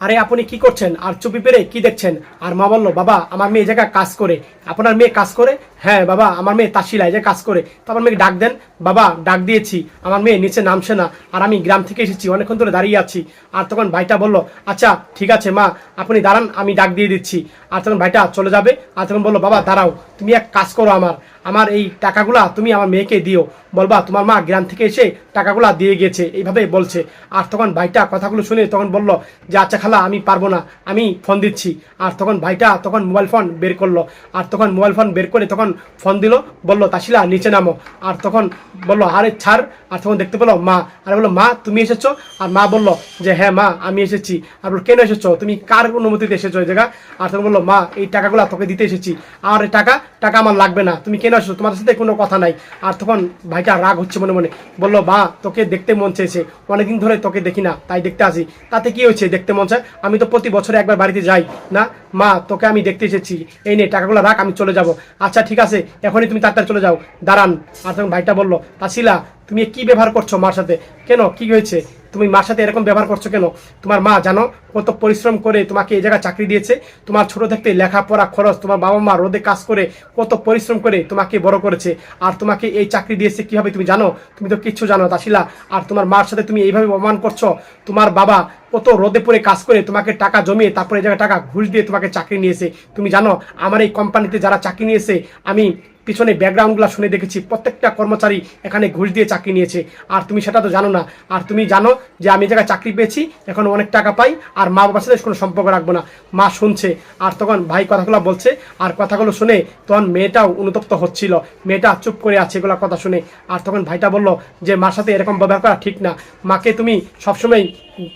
আরে আপনি কি করছেন? আর চুপি পেরে কি দেখছেন? আর মা বলল, বাবা, আমার মেয়ে জায়গায় কাজ করে। আপনার মেয়ে কাজ করে? হ্যাঁ বাবা, আমার মেয়ে তাসিলা, এই যে কাজ করে। তো আমার মেয়েকে ডাক দেন। বাবা, ডাক দিয়েছি। আমার মেয়ে নিচে নামছে না। আর আমি গ্রাম থেকে এসেছি, অনেকক্ষণ ধরে দাঁড়িয়ে আছি। আর তখন ভাইটা বলল আচ্ছা ঠিক আছে মা, আপনি দাঁড়ান, আমি ডাক দিয়ে দিচ্ছি। আর তখন ভাইটা চলে যাবে। আর তখন বলল, বাবা, দাঁড়াও, তুমি এক কাজ করো আমার। আমার এই টাকাগুলা তুমি আমার মেয়েকে দিও। বলবা, তোমার মা গ্রাম থেকে এসে টাকাগুলা দিয়ে গেছে এইভাবে বলছে। আর তখন ভাইটা কথাগুলো শুনে তখন বলল যে আচ্ছা খালা, আমি পারব না, আমি ফোন দিচ্ছি। আর তখন ভাইটা তখন মোবাইল ফোন বের করল। আর তখন মোবাইল ফোন বের করে তখন ফোন দিল, বলল, তাসিলা, নিচে নামো। আর তখন বলল, আরে, ছাড়। আর তখন দেখতে পেল মা। আর বলল, মা, তুমি এসেছ? আর মা বলল যে হ্যাঁ মা, আমি এসেছি। আর বলল, কেন এসেছ? তুমি কার অনুমতিতে এসেছ এই জায়গা? আর তখন বলল, মা, এই টাকাগুলো তোকে দিতে এসেছি। আর টাকা টাকা আমার লাগবে না। তুমি কেন এসেছ? তোমার সাথে কোনো কথা নাই। আর তখন ভাইটা রাগ হচ্ছে মনে মনে। বলল, মা, তোকে দেখতে মন চেয়েছে। অনেকদিন ধরে তোকে দেখি না, তাই দেখতে আসি। তাতে কি হয়েছে? দেখতে মন চায়? আমি তো প্রতি বছরে একবার বাড়িতে যাই। না, মা, তোকে আমি দেখতে এসেছি। এই নে, টাকাগুলো রাখ, আমি চলে যাব। আচ্ছা ঠিক আছে, এখনই তুমি তাড়াতাড়ি চলে যাও। দাঁড়ান। আর তখন ভাইটা বলল, তাসিলা, তুমি কি ব্যবহার করছ মার সাথে? কেন? কি হয়েছে? তুমি মার সাথে এরকম ব্যবহার করছ কেন? তোমার মা জানো কত পরিশ্রম করে তোমাকে এই জায়গায় চাকরি দিয়েছে। তোমার ছোট থাকতে লেখাপড়া খরচ তোমার বাবা মা রোদে কাজ করে কত পরিশ্রম করে তোমাকে বড় করেছে। আর তোমাকে এই চাকরি দিয়েছে কীভাবে তুমি জানো? তুমি তো কিচ্ছু জানো তাসিলা আর তোমার মার সাথে তুমি এইভাবে অপমান করছ। তোমার বাবা কত রোদে পড়ে কাজ করে তোমাকে টাকা জমিয়ে তারপরে এই জায়গায় টাকা ঘুষ দিয়ে তোমাকে চাকরি নিয়েছে। তুমি জানো, আমার এই কোম্পানিতে যারা চাকরি নিয়েছে, আমি পিছনে ব্যাকগ্রাউন্ডগুলো শুনে দেখেছি, প্রত্যেকটা কর্মচারী এখানে ঘুষ দিয়ে চাকরি নিয়েছে। আর তুমি সেটা তো জানো না। আর তুমি জানো যে আমি জায়গায় চাকরি পেয়েছি, এখন অনেক টাকা পাই, আর মা বাবার সাথে কোনো সম্পর্ক রাখব না। মা শুনছে, আর তখন ভাই কথাগুলো বলছে, আর কথাগুলো শুনে তখন মেয়েটাও অনুতপ্ত হচ্ছিল। মেয়েটা চুপ করে আছে এগুলো কথা শুনে। আর তখন ভাইটা বলল যে, মার সাথে এরকম ব্যবহার করা ঠিক না। মাকে তুমি সবসময়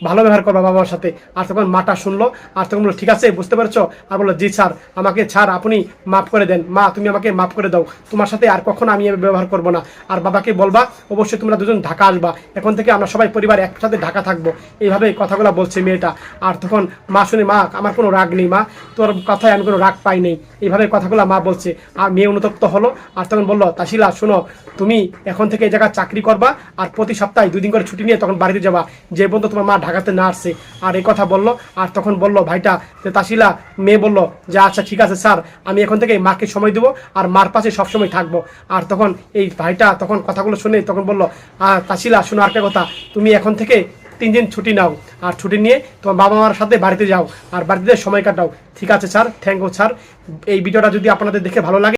ভালো ব্যবহার করবা বাবার সাথে। আর তখন মাটা শুনলো, আর তখন বলল, ঠিক আছে, বুঝতে পারছ? আর বলল, জি স্যার, আমাকে ছাড় আপনি মাফ করে দেন। মা, তুমি আমাকে মাফ করে দাও। তোমার সাথে আর কখনো আমি ব্যবহার করব না। আর বাবাকে বলবা, অবশ্যই তোমরা দুজন ঢাকা আসবা। এখন থেকে আমরা সবাই পরিবার একসাথে ঢাকা থাকব। এইভাবে কথাগুলো বলছে মেয়েটা। আর তখন মা শুনে, মা, আমার কোনো রাগ নেই, মা। তোর কথায় আমি কোনো রাগ পাই নেই। এইভাবে কথাগুলো মা বলছে। আর মেয়ে অনুতপ্ত হলো আর তখন বলল, তাসিলা, শোনো, তুমি এখন থেকে এই জায়গায় চাকরি করবা আর প্রতি সপ্তাহে দুদিন করে ছুটি নিয়ে তখন বাড়িতে যাবা। যে পর্যন্ত তোমার মা ঢাকাতে না আসছে। আর এই কথা বলল। আর তখন বলল, ভাইটা যে তাসিলা, মেয়ে বলল, যে আচ্ছা ঠিক আছে, স্যার। আমি এখন থেকে মাকে সময় দেবো আর মার পাশে সবসময় থাকব। আর তখন এই ভাইটা তখন কথাগুলো শুনে তখন বলল আর তাসিলা, শোনো আরেকটা কথা। তুমি এখন থেকে তিন দিন ছুটি নাও। আর ছুটি নিয়ে তোমার বাবা মার সাথে বাড়িতে যাও। আর বাড়িতে সময় কাটাও। ঠিক আছে, স্যার। Thank you, sir. এই ভিডিওটা যদি আপনাদের দেখে ভালো লাগে